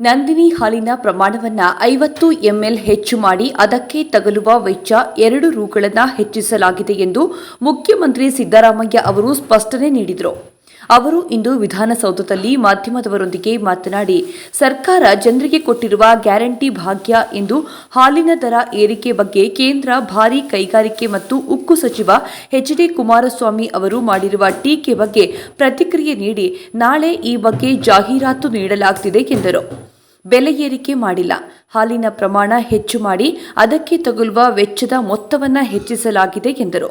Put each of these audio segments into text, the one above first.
ನಂದಿನಿ ಹಾಲಿನ ಪ್ರಮಾಣವನ್ನ ಐವತ್ತು ಎಂಎಲ್ ಹೆಚ್ಚು ಮಾಡಿ ಅದಕ್ಕೆ ತಗಲುವ ವೆಚ್ಚ ಎರಡು ರೂಗಳನ್ನು ಹೆಚ್ಚಿಸಲಾಗಿದೆ ಎಂದು ಮುಖ್ಯಮಂತ್ರಿ ಸಿದ್ದರಾಮಯ್ಯ ಅವರು ಸ್ಪಷ್ಟನೆ ನೀಡಿದರು. ಅವರು ಇಂದು ವಿಧಾನಸೌಧದಲ್ಲಿ ಮಾಧ್ಯಮದವರೊಂದಿಗೆ ಮಾತನಾಡಿ, ಸರ್ಕಾರ ಜನರಿಗೆ ಕೊಟ್ಟಿರುವ ಗ್ಯಾರಂಟಿ ಭಾಗ್ಯ ಎಂದು ಹಾಲಿನ ದರ ಏರಿಕೆ ಬಗ್ಗೆ ಕೇಂದ್ರ ಭಾರಿ ಕೈಗಾರಿಕೆ ಮತ್ತು ಉಕ್ಕು ಸಚಿವ ಎಚ್ ಡಿ ಕುಮಾರಸ್ವಾಮಿ ಅವರು ಮಾಡಿರುವ ಟೀಕೆ ಬಗ್ಗೆ ಪ್ರತಿಕ್ರಿಯೆ ನೀಡಿ ನಾಳೆ ಈ ಬಗ್ಗೆ ಜಾಹೀರಾತು ನೀಡಲಾಗುತ್ತಿದೆ ಎಂದರು. ಬೆಲೆ ಏರಿಕೆ ಮಾಡಿಲ್ಲ. ಹಾಲಿನ ಪ್ರಮಾಣ ಹೆಚ್ಚು ಮಾಡಿ ಅದಕ್ಕೆ ತಗುಲುವ ವೆಚ್ಚದ ಮೊತ್ತವನ್ನು ಹೆಚ್ಚಿಸಲಾಗಿದೆ ಎಂದರು.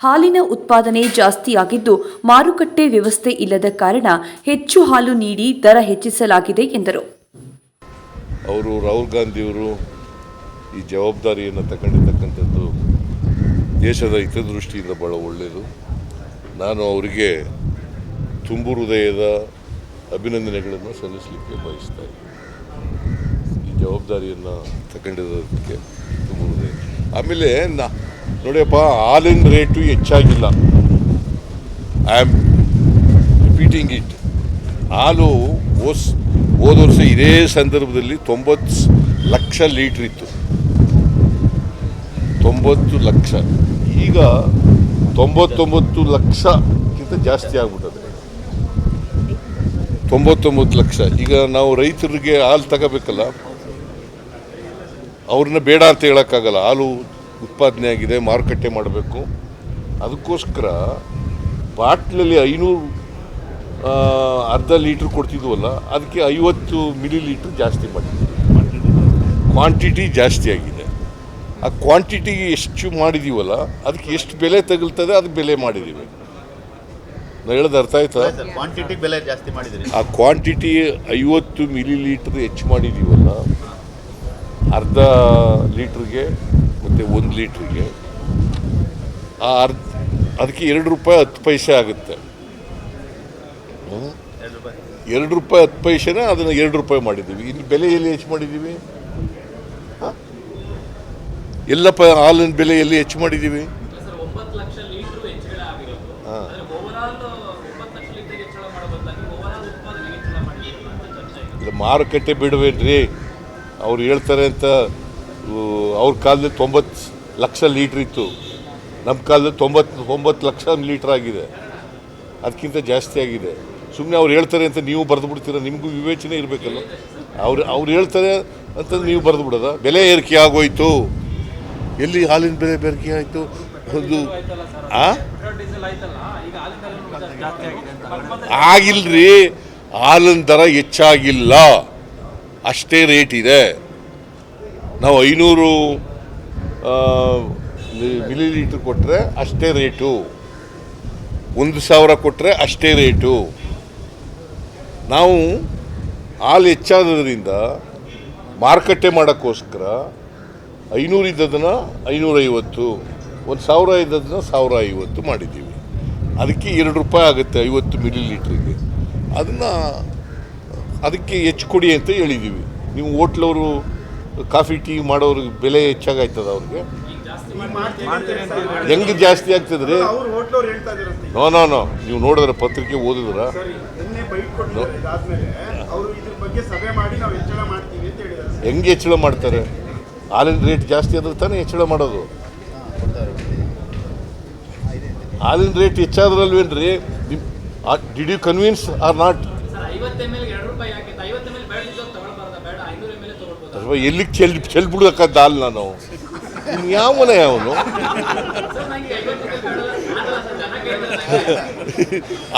ಹಾಲಿನ ಉತ್ಪಾದನೆ ಜಾಸ್ತಿಯಾಗಿದ್ದು ಮಾರುಕಟ್ಟೆ ವ್ಯವಸ್ಥೆ ಇಲ್ಲದ ಕಾರಣ ಹೆಚ್ಚು ಹಾಲು ನೀಡಿ ದರ ಹೆಚ್ಚಿಸಲಾಗಿದೆ ಎಂದರು. ಅವರು ರಾಹುಲ್ ಗಾಂಧಿಯವರು ಈ ಜವಾಬ್ದಾರಿಯನ್ನು ತಗೊಂಡಿರ್ತಕ್ಕಂಥದ್ದು ದೇಶದ ಹಿತದೃಷ್ಟಿಯಿಂದ ಭಾಳ ಒಳ್ಳೆಯದು ನಾನು ಅವರಿಗೆ ತುಂಬು ಹೃದಯದ ಅಭಿನಂದನೆಗಳನ್ನು ಸಲ್ಲಿಸಲಿಕ್ಕೆ ಬಯಸ್ತಾ ಇದ್ದೀನಿ. ಈ ಜವಾಬ್ದಾರಿಯನ್ನು ತಗೊಂಡಿರೋದಕ್ಕೆ ತುಂಬ ಆಮೇಲೆ ನಾ, ನೋಡಿಯಪ್ಪ, ಹಾಲಿನ ರೇಟು ಹೆಚ್ಚಾಗಿಲ್ಲ. ಐ ಆಮ್ ರಿಪೀಟಿಂಗ್ ಇಟ್ ಹಾಲು ಓಸ್, ಹೋದ ವರ್ಷ ಇದೇ ಸಂದರ್ಭದಲ್ಲಿ ತೊಂಬತ್ತು ಲಕ್ಷ ಲೀಟ್ರ್ ಇತ್ತು. ತೊಂಬತ್ತು ಲಕ್ಷ. ಈಗ ತೊಂಬತ್ತೊಂಬತ್ತು ಲಕ್ಷಕ್ಕಿಂತ ಜಾಸ್ತಿ ಆಗ್ಬಿಟ್ಟದೆ. ತೊಂಬತ್ತೊಂಬತ್ತು ಲಕ್ಷ. ಈಗ ನಾವು ರೈತರಿಗೆ ಹಾಲು ತಗೋಬೇಕಲ್ಲ, ಅವ್ರನ್ನ ಬೇಡ ಅಂತ ಹೇಳೋಕ್ಕಾಗಲ್ಲ. ಹಾಲು ಉತ್ಪಾದನೆ ಆಗಿದೆ, ಮಾರುಕಟ್ಟೆ ಮಾಡಬೇಕು. ಅದಕ್ಕೋಸ್ಕರ ಬಾಟ್ಲಲ್ಲಿ ಐನೂರು ಅರ್ಧ ಲೀಟ್ರ್ ಕೊಡ್ತಿದ್ವಲ್ಲ, ಅದಕ್ಕೆ ಐವತ್ತು ಮಿಲಿ ಲೀಟ್ರ್ ಜಾಸ್ತಿ ಮಾಡಿದ್ವಿ. ಕ್ವಾಂಟಿಟಿ ಜಾಸ್ತಿ ಆಗಿದೆ. ಆ ಕ್ವಾಂಟಿಟಿ ಎಷ್ಟು ಮಾಡಿದೀವಲ್ಲ, ಅದಕ್ಕೆ ಎಷ್ಟು ಬೆಲೆ ತಗಲ್ತದೆ ಅದಕ್ಕೆ ಬೆಲೆ ಮಾಡಿದ್ದೀವಿ ನಾನು ಹೇಳೋದು ಅರ್ಥ ಆಯ್ತಾ? ಕ್ವಾಂಟಿಟಿ ಬೆಲೆ ಜಾಸ್ತಿ ಮಾಡಿದ್ರಿ. ಆ ಕ್ವಾಂಟಿಟಿ ಐವತ್ತು ಮಿಲಿ ಲೀಟ್ರ್ ಹೆಚ್ಚು ಮಾಡಿದ್ದೀವಲ್ಲ ಅರ್ಧ ಲೀಟ್ರಿಗೆ ಮತ್ತು ಒಂದು ಲೀಟ್ರಿಗೆ. ಆ ಅರ್ಧ ಅದಕ್ಕೆ ಎರಡು ರೂಪಾಯಿ ಹತ್ತು ಪೈಸೆ ಆಗುತ್ತೆ. ಹ್ಮ್? ಎರಡು ರೂಪಾಯಿ. ಎರಡು ರೂಪಾಯಿ ಹತ್ತು ಪೈಸೆನ ಅದನ್ನು ಎರಡು ರೂಪಾಯಿ ಮಾಡಿದ್ದೀವಿ. ಇಲ್ಲಿ ಬೆಲೆ ಎಲ್ಲಿ ಹೆಚ್ಚು ಮಾಡಿದ್ದೀವಿ? ಎಲ್ಲ ಪ ಹಾಲಿನ ಬೆಲೆ ಎಲ್ಲಿ ಹೆಚ್ಚು ಮಾಡಿದ್ದೀವಿ? ಇಲ್ಲ ಮಾರುಕಟ್ಟೆ ಬಿಡಬೇಡ್ರಿ ಅವ್ರು ಹೇಳ್ತಾರೆ ಅಂತ ಅವ್ರ ಕಾಲದಲ್ಲಿ ತೊಂಬತ್ತು ಲಕ್ಷ ಲೀಟ್ರ್ ಇತ್ತು. ನಮ್ಮ ಕಾಲದಲ್ಲಿ ತೊಂಬತ್ತು ಒಂಬತ್ತು ಲಕ್ಷ ಲೀಟ್ರ್ ಆಗಿದೆ. ಅದಕ್ಕಿಂತ ಜಾಸ್ತಿ ಆಗಿದೆ. ಸುಮ್ಮನೆ ಅವ್ರು ಹೇಳ್ತಾರೆ ಅಂತ ನೀವು ಬರೆದು ಬಿಡ್ತೀರ ನಿಮಗೂ ವಿವೇಚನೆ ಇರಬೇಕಲ್ಲ. ಅವ್ರು ಅವ್ರು ಹೇಳ್ತಾರೆ ಅಂತ ನೀವು ಬರೆದು ಬಿಡೋದ ಬೆಲೆ ಏರಿಕೆ ಆಗೋಯ್ತು. ಎಲ್ಲಿ ಹಾಲಿನ ಬೆಲೆ ಬೇರಿಕೆ ಆಯಿತು? ಅಂತ ಆಗಿಲ್ರಿ. ಹಾಲಿನ ದರ ಹೆಚ್ಚಾಗಿಲ್ಲ. ಅಷ್ಟೇ ರೇಟ್ ಇದೆ. ನಾವು ಐನೂರು ಮಿಲಿ ಲೀಟ್ರ್ ಕೊಟ್ಟರೆ ಅಷ್ಟೇ ರೇಟು. ಒಂದು ಸಾವಿರ ಕೊಟ್ಟರೆ ಅಷ್ಟೇ ರೇಟು. ನಾವು ಹಾಲು ಹೆಚ್ಚಾದ್ರಿಂದ ಮಾರುಕಟ್ಟೆ ಮಾಡೋಕ್ಕೋಸ್ಕರ ಐನೂರಿದ್ದದನ್ನು ಐನೂರೈವತ್ತು. ಒಂದು ಸಾವಿರ ಇದ್ದದನ್ನ ಸಾವಿರ ಐವತ್ತು ಮಾಡಿದ್ದೀವಿ. ಅದಕ್ಕೆ ಎರಡು ರೂಪಾಯಿ ಆಗುತ್ತೆ ಐವತ್ತು ಮಿಲಿ ಲೀಟ್ರಿಗೆ ಅದನ್ನು ಅದಕ್ಕೆ ಹೆಚ್ಚು ಕೊಡಿ ಅಂತ ಹೇಳಿದ್ದೀವಿ. ನೀವು ಹೋಟ್ಲವರು ಕಾಫಿ ಟೀ ಮಾಡೋರಿಗೆ ಬೆಲೆ ಹೆಚ್ಚಾಗಾಯ್ತದ ಅವ್ರಿಗೆ? ಹೆಂಗೆ ಜಾಸ್ತಿ ಆಗ್ತದ್ರಿ? No no no. ನೀವು ನೋಡಿದ್ರೆ ಪತ್ರಿಕೆ ಓದಿದ್ರ? ಹೆಂಗೆ ಹೆಚ್ಚಳ ಮಾಡ್ತಾರೆ? ಹಾಲಿನ ರೇಟ್ ಜಾಸ್ತಿ ಆದ್ರೆ ತಾನೇ ಹೆಚ್ಚಳ ಮಾಡೋದು. ಹಾಲಿನ rate ಹೆಚ್ಚಾದ್ರಲ್ವೇನ್ರಿ? Did you convince or not sir ಐವತ್ತು ಎಂ ಎಲ್ ಎರಡು ರೂಪಾಯಿ ಆಗಿತ್ತು ಐವತ್ತು ಎಂ ಎಲ್ ಬೇಡದಿದ್ದು ತಗೊಳ್ಬಾರ್ದ? ಬೇಡ ಐನೂರು ಎಂ ಎಲ್ ತಗೊಳ್ಬೋದು? ಅಥವಾ ಎಲ್ಲಿಗೆ ಚೆಲ್ ಚೆಲ್ಬಿಡ್ಬೇಕಂತ ಹಾಲು ನಾನು ಇನ್ನು ಮನೆ ಅವನು?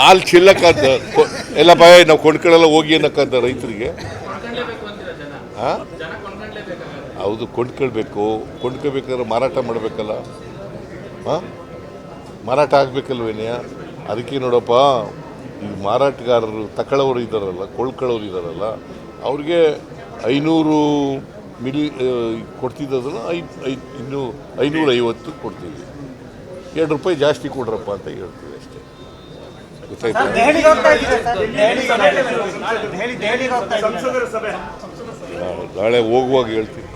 ಹಾಲು ಚೆಲ್ಲಕ್ಕಂತ ಎಲ್ಲ ಭಯ ನಾವು ಕೊಂಡ್ಕೊಳ್ಳಲ್ಲ ಹೋಗಿ ಅನ್ನಕ್ಕಂತ ರೈತರಿಗೆ. ಹಾಂ ಹೌದು ಕೊಂಡ್ಕೊಳ್ಬೇಕು. ಕೊಂಡ್ಕೊಳ್ಬೇಕಾದ್ರೆ ಮಾರಾಟ ಮಾಡಬೇಕಲ್ಲ? ಹಾಂ ಮಾರಾಟ ಆಗಬೇಕಲ್ವೇನೆಯ ಅದಕ್ಕೆ ನೋಡಪ್ಪ ಈ ಮಾರಾಟಗಾರರು ತಕ್ಕಳವರು ಇದ್ದಾರಲ್ಲ ಕೊಳ್ಕೊಳ್ಳೋರು ಇದ್ದಾರಲ್ಲ ಅವ್ರಿಗೆ ಐನೂರು ಮಿಲಿ ಕೊಡ್ತಿದ್ದದನ್ನು ಐ ಐ ಇನ್ನೂ ಐನೂರ ಐವತ್ತು ಕೊಡ್ತೀವಿ. ಎರಡು ರೂಪಾಯಿ ಜಾಸ್ತಿ ಕೊಡ್ರಪ್ಪ ಅಂತ ಹೇಳ್ತೀವಿ ಅಷ್ಟೇ. ಗೊತ್ತಾಯ್ತಾ? ನಾಳೆ ಹೋಗುವಾಗ ಹೇಳ್ತೀನಿ.